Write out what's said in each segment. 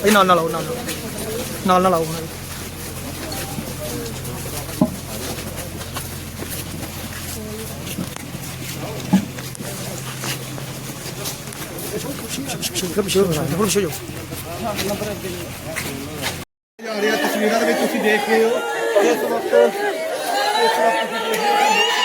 ਇਹ ਨਾਲ ਨਾਲ ਆਓ ਨਾਲ ਨਾਲ ਨਾਲ ਨਾਲ ਆਓ ਨਾਲ ਪਿੱਛੇ ਪਿੱਛੇ ਹੋ ਪਿੱਛੇ ਹੋ ਜਾ ਰਿਹਾ ਤਸਵੀਰਾਂ ਦੇ ਵਿੱਚ ਤੁਸੀਂ ਦੇਖ ਰਹੇ ਹੋ ਕਿ ਇਸ ਵਕਤ ਇਸ ਵਕਤ ਤੁਸੀਂ ਦੇਖ ਰਹੇ ਹੋ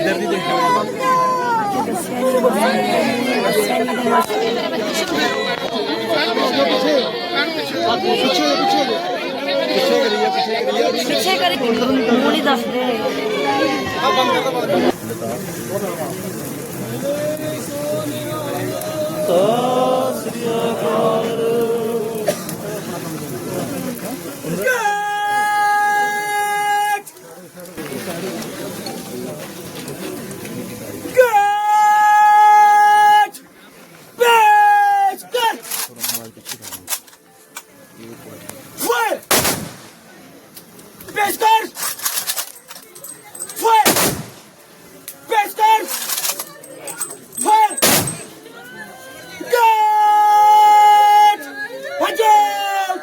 ਨਜ਼ਰ ਆ ਰਹੇ ਆ ਪਿੱਛੇ ਕਰੀ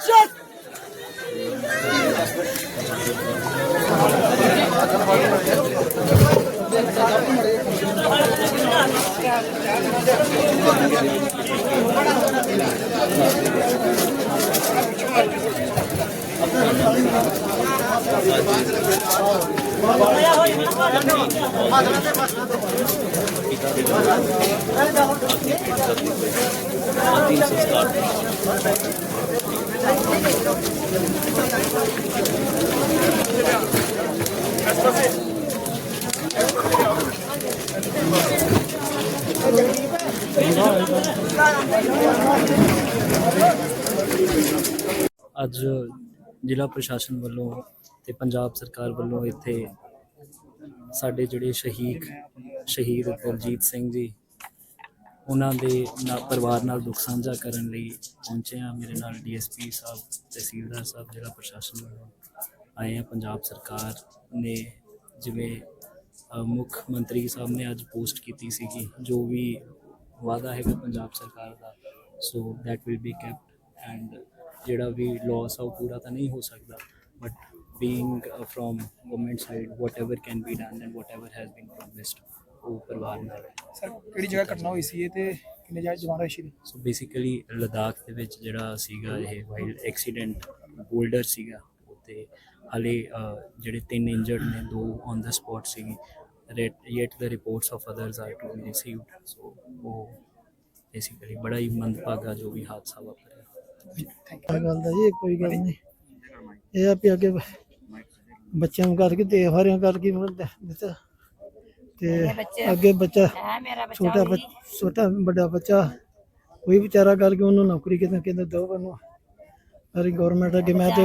বিশ্বাস तीन सौ ਅੱਜ ਜ਼ਿਲ੍ਹਾ ਪ੍ਰਸ਼ਾਸਨ ਵੱਲੋਂ ਤੇ ਪੰਜਾਬ ਸਰਕਾਰ ਵੱਲੋਂ ਇੱਥੇ ਸਾਡੇ ਜਿਹੜੇ ਸ਼ਹੀਦ ਸ਼ਹੀਦ ਦਲਜੀਤ ਸਿੰਘ ਜੀ ਉਹਨਾਂ ਦੇ ਨਾਲ ਪਰਿਵਾਰ ਨਾਲ ਦੁੱਖ ਸਾਂਝਾ ਕਰਨ ਲਈ ਪਹੁੰਚੇ ਆ ਮੇਰੇ ਨਾਲ ਡੀਐਸਪੀ ਸਾਹਿਬ, ਤਹਿਸੀਲਦਾਰ ਸਾਹਿਬ ਜਿਹੜਾ ਪ੍ਰਸ਼ਾਸਨ ਵੱਲੋਂ ਆਏ ਆ ਪੰਜਾਬ ਸਰਕਾਰ ਨੇ ਜਿਵੇਂ ਮੁੱਖ ਮੰਤਰੀ ਸਾਹਿਬ ਨੇ ਅੱਜ ਪੋਸਟ ਕੀਤੀ ਸੀਗੀ, ਜੋ ਵੀ ਵਾਅਦਾ ਹੈਗਾ ਪੰਜਾਬ ਸਰਕਾਰ ਦਾ, so that will be kept and ਜਿਹੜਾ ਵੀ ਲਾਸ ਆ ਉਹ ਪੂਰਾ ਤਾਂ ਨਹੀਂ ਹੋ ਸਕਦਾ but being from government side whatever can be done and whatever has been promised ਉਹ ਪਰਿਵਾਰ ਨਾਲ ਹੈ ਸਰ ਕਿਹੜੀ ਜਗ੍ਹਾ ਘਟਨਾ ਹੋਈ ਸੀ ਇਹ ਤੇ ਕਿੰਨੇ ਜਾਇ ਜਵਾਨ ਹੋਏ ਸੀ ਸੋ ਬੇਸਿਕਲੀ ਲਦਾਖ ਦੇ ਵਿੱਚ ਜਿਹੜਾ ਸੀਗਾ ਇਹ ਵਾਈਲਡ ਐਕਸੀਡੈਂਟ ਬੋਲਡਰ ਸੀਗਾ ਤੇ ਹਲੇ ਜਿਹੜੇ ਤਿੰਨ ਇੰਜਰਡ ਨੇ ਦੋ ਔਨ ਦਾ ਸਪੌਟ ਸੀਗੇ। The reports of others are to be received. So ਉਹ ਬੇਸਿਕਲੀ ਬੜਾ ਹੀ ਮੰਦਭਾਗਾ ਜੋ ਵੀ ਹਾਦਸਾ ਵਾਪਰਿਆ। ਇਹ ਗੱਲ ਦਾ ਜੀ ਕੋਈ ਗੱਲ ਨਹੀਂ। ਇਹ ਆ ਵੀ ਅੱਗੇ ਬੱਚਿਆਂ ਨੂੰ ਕਰਕੇ ਤੇ ਹਰਿਆਂ ਕਰਕੇ ਦੇ- ਦਿੱਤਾ। ਤੇ ਅੱਗੇ ਬੱਚਾ ਹੈ ਮੇਰਾ ਬੱਚਾ ਛੋਟਾ ਛੋਟਾ ਵੱਡਾ ਬੱਚਾ ਕੋਈ ਵਿਚਾਰਾ ਕਰਕੇ ਉਹਨੂੰ ਨੌਕਰੀ ਕਿਤੇ ਕਿਤੇ ਦੋ ਬੰਨੋ ਅਰੇ ਗਵਰਨਮੈਂਟ ਅੱਗੇ ਮੈਂ ਤੇ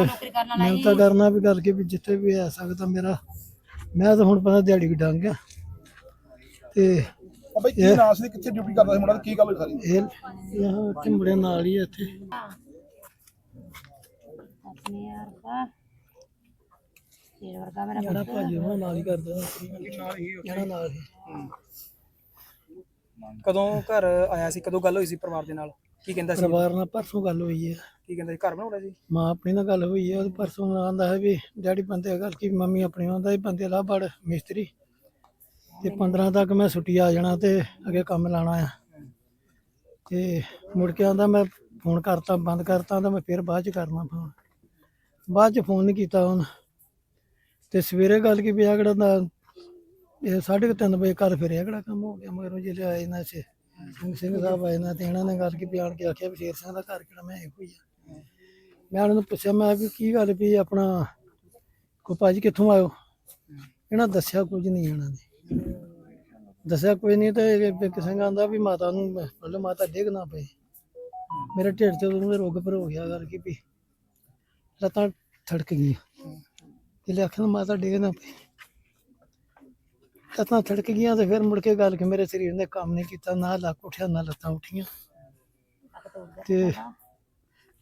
ਮੈਂ ਤਾਂ ਕਰਨਾ ਵੀ ਕਰਕੇ ਵੀ ਜਿੱਥੇ ਵੀ ਆ ਸਕਦਾ ਮੇਰਾ। ਮੈਂ ਤਾਂ ਹੁਣ ਪਤਾ ਦਿਹਾੜੀ ਵੀ ਡੰਗ ਗਿਆ ਤੇ ਆ ਬਈ ਕੀ ਨਾਮ ਸੀ ਕਿੱਥੇ ਡਿਊਟੀ ਕਰਦਾ ਸੀ ਮੁੰਡਾ ਤੇ ਕੀ ਗੱਲ ਹੋਈ ਸਾਰੀ? ਇਹ ਇਹ ਮੁੰਡੇ ਨਾਲ ਹੀ ਆ ਇੱਥੇ। ਆਪਣੇ ਯਾਰ ਦਾ ਤੇਰੇ ਵਰਗਾ ਮੇਰਾ ਜਿਹੜਾ ਭਾਜੀ ਉਹ ਨਾਲ ਹੀ ਕਰਦਾ ਜਿਹੜਾ ਨਾਲ ਹੀ। ਕਦੋਂ ਘਰ ਆਇਆ ਸੀ? ਕਦੋਂ ਗੱਲ ਹੋਈ ਸੀ ਪਰਿਵਾਰ ਦੇ ਨਾਲ? ਕੀ ਕਹਿੰਦਾ ਸੀ? ਪਰਿਵਾਰ ਨਾਲ ਪਰਸੋਂ ਗੱਲ ਹੋਈ ਹੈ ਕੀ ਕਹਿੰਦਾ ਸੀ? ਘਰ ਬਣਾਉਣਾ ਸੀ? ਮਾਂ ਆਪਣੀ ਨਾਲ ਗੱਲ ਹੋਈ ਹੈ ਉਹ ਪਰਸੋਂ ਆਂਦਾ ਹੈ ਵੀ ਡੈਡੀ ਬੰਦੇ ਗੱਲ ਕੀ ਮੰਮੀ ਆਪਣੀ ਆਂਦਾ ਵੀ ਬੰਦੇ ਲਾ ਬੜ ਮਿਸਤਰੀ। ਤੇ 15 ਤੱਕ ਮੈਂ ਛੁੱਟੀ ਆ ਜਾਣਾ ਤੇ ਅੱਗੇ ਕੰਮ ਲਾਣਾ ਆ। ਤੇ ਮੁੜ ਕੇ ਆਂਦਾ ਮੈਂ ਫੋਨ ਕਰਤਾ ਬੰਦ ਕਰਤਾ ਤਾਂ ਮੈਂ ਫਿਰ ਬਾਅਦ ਚ ਕਰਨਾ ਫੋਨ। ਬਾਅਦ ਚ ਫੋਨ ਨਹੀਂ ਕੀਤਾ ਹੁਣ ਤੇ ਸਵੇਰੇ ਗੱਲ ਕੀ ਪਿਆ ਕਿਹੜਾ ਦਾ ਇਹ 3:30 ਵਜੇ ਘਰ ਫਿਰਿਆ ਕਿਹੜਾ ਕੰਮ ਹੋ ਗਿਆ, ਮਗਰੋਂ ਜਿਹੜੇ ਆਏ ਨਾ ਸੇ ਸਿੰਘ ਸਿੰਘ ਸਾਹਿਬ ਆਏ ਨਾ ਤੇ ਇਹਨਾਂ ਨੇ ਗੱਲ ਕੀ ਬਿਆਨ ਕੇ ਆਖਿਆ ਵੀ ਸ਼ੇਰ ਸਿੰਘ ਦਾ ਘਰ ਕਿਹੜਾ ਮੈਂ ਇਹੋ ਹੀ ਆ। ਮੈਂ ਉਹਨਾਂ ਨੂੰ ਪੁੱਛਿਆ, ਮੈਂ ਕਿ ਕੀ ਗੱਲ ਵੀ ਆਪਣਾ ਕੋ ਭਾਜੀ ਕਿੱਥੋਂ ਆਇਓ? ਇਹਨਾਂ ਦੱਸਿਆ ਕੁਝ ਨਹੀਂ ਇਹਨਾਂ ਨੇ। ਦੱਸਿਆ ਕੋਈ ਨਹੀਂ ਤੇ ਕਿਸੇ ਆਂਦਾ ਵੀ ਮਾਤਾ ਨੂੰ ਮਤਲਬ ਮਾਤਾ ਡਿੱਗ ਨਾ ਪਏ। ਮੇਰੇ ਢਿੱਡ ਤੇ ਉਹਨੂੰ ਰੋਗ ਪਰ ਹੋ ਗਿਆ ਕਰਕੇ ਵੀ ਲੱਤਾਂ ਥੜਕ ਗਈਆਂ। ਤੇ ਆਖਣ ਮਾਤਾ ਡਿੱਗ ਨਾ ਪਈ। ਲੱਤਾਂ ਥੜਕ ਗਈਆਂ ਤੇ ਫਿਰ ਮੁੜ ਕੇ ਗੱਲ ਕਿ ਮੇਰੇ ਸਰੀਰ ਨੇ ਕੰਮ ਨਹੀਂ ਕੀਤਾ ਨਾ ਲੱਕ ਉੱਠਿਆ ਨਾ ਲੱਤਾਂ ਉੱਠੀਆਂ। ਤੇ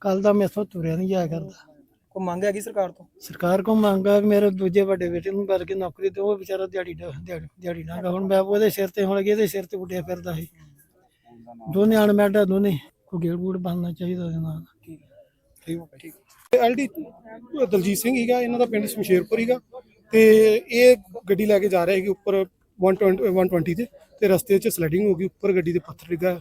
ਕੱਲ ਦਾ ਮੈਥੋਂ ਤੁਰਿਆ ਨਹੀਂ ਜਾਇਆ ਕਰਦਾ। ਕੋਈ ਮੰਗ ਹੈਗੀ ਸਰਕਾਰ ਤੋਂ? ਸਰਕਾਰ ਕੋ ਮੰਗਾ ਮੇਰੇ ਦੂਜੇ ਵੱਡੇ ਬੇਟੇ ਨੂੰ ਕਰਕੇ ਨੌਕਰੀ ਤੇ ਉਹ ਵਿਚਾਰਾ ਦਿਹਾੜੀ ਦਿਹਾੜੀ ਦਿਹਾੜੀ ਨਾ ਹੁਣ ਮੈਂ ਉਹਦੇ ਸਿਰ ਤੇ ਹੁਣ ਇਹਦੇ ਸਿਰ ਤੇ ਉੱਡਿਆ ਫਿਰਦਾ ਸੀ। ਦੋਨੇ ਅਣਮੈਡਾ ਦੋਨੇ ਕੋ ਗੇੜ ਗੂੜ ਬਣਨਾ ਚਾਹੀਦਾ ਉਹਦੇ ਨਾਲ। ਠੀਕ ਠੀਕ। ਐਲਡੀ ਦਲਜੀਤ ਸਿੰਘ ਹੀਗਾ ਇਹਨਾਂ ਦਾ ਪਿੰਡ ਸ਼ਮਸ਼ੇਰਪੁਰ ਹੀਗਾ ਤੇ ਇਹ ਗੱਡੀ ਲੈ ਕੇ ਜਾ ਰਿਹਾ ਸੀ ਉੱਪਰ 120 120 ਤੇ ਤੇ ਰਸਤੇ 'ਚ ਸਲਾਈਡਿੰਗ ਹੋ ਗਈ ਉੱਪਰ ਗੱਡੀ ਦੇ ਪੱਥਰ ਡਿੱਗਾ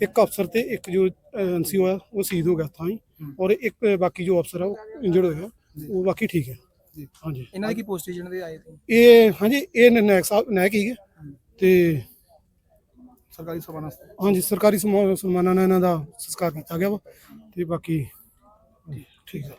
ਇੱਕ ਅਫਸਰ ਤੇ ਇੱਕ ਜੋ ਐਨਸੀ ਹੋਇਆ ਉਹ ਸ਼ਹੀਦ ਹੋ ਗਿਆ ਤਾਂ ਹੀ ਔਰ ਇੱਕ ਬਾਕੀ ਜੋ ਅਫਸਰ ਆ ਉਹ ਇੰਜਰਡ ਹੋਇਆ ਉਹ ਬਾਕੀ ਠੀਕ ਹੈ। ਹਾਂਜੀ। ਇਹਨਾਂ ਦੀ ਕੀ ਪੋਸਟ ਜਿਹਨਾਂ ਦੇ ਆਏ ਸੀ? ਇਹ ਹਾਂਜੀ ਇਹ ਨਾਇਕ ਸਾਹਿਬ ਨਾਇਕ ਹੀਗੇ ਤੇ ਸਰਕਾਰੀ ਸਭਾ ਹਾਂਜੀ ਸਰਕਾਰੀ ਸਨਮਾਨਾਂ ਨਾਲ ਇਹਨਾਂ ਦਾ ਸੰਸਕਾਰ ਕੀਤਾ ਗਿਆ ਵਾ ਤੇ ਬਾਕੀ ਠੀਕ ਆ।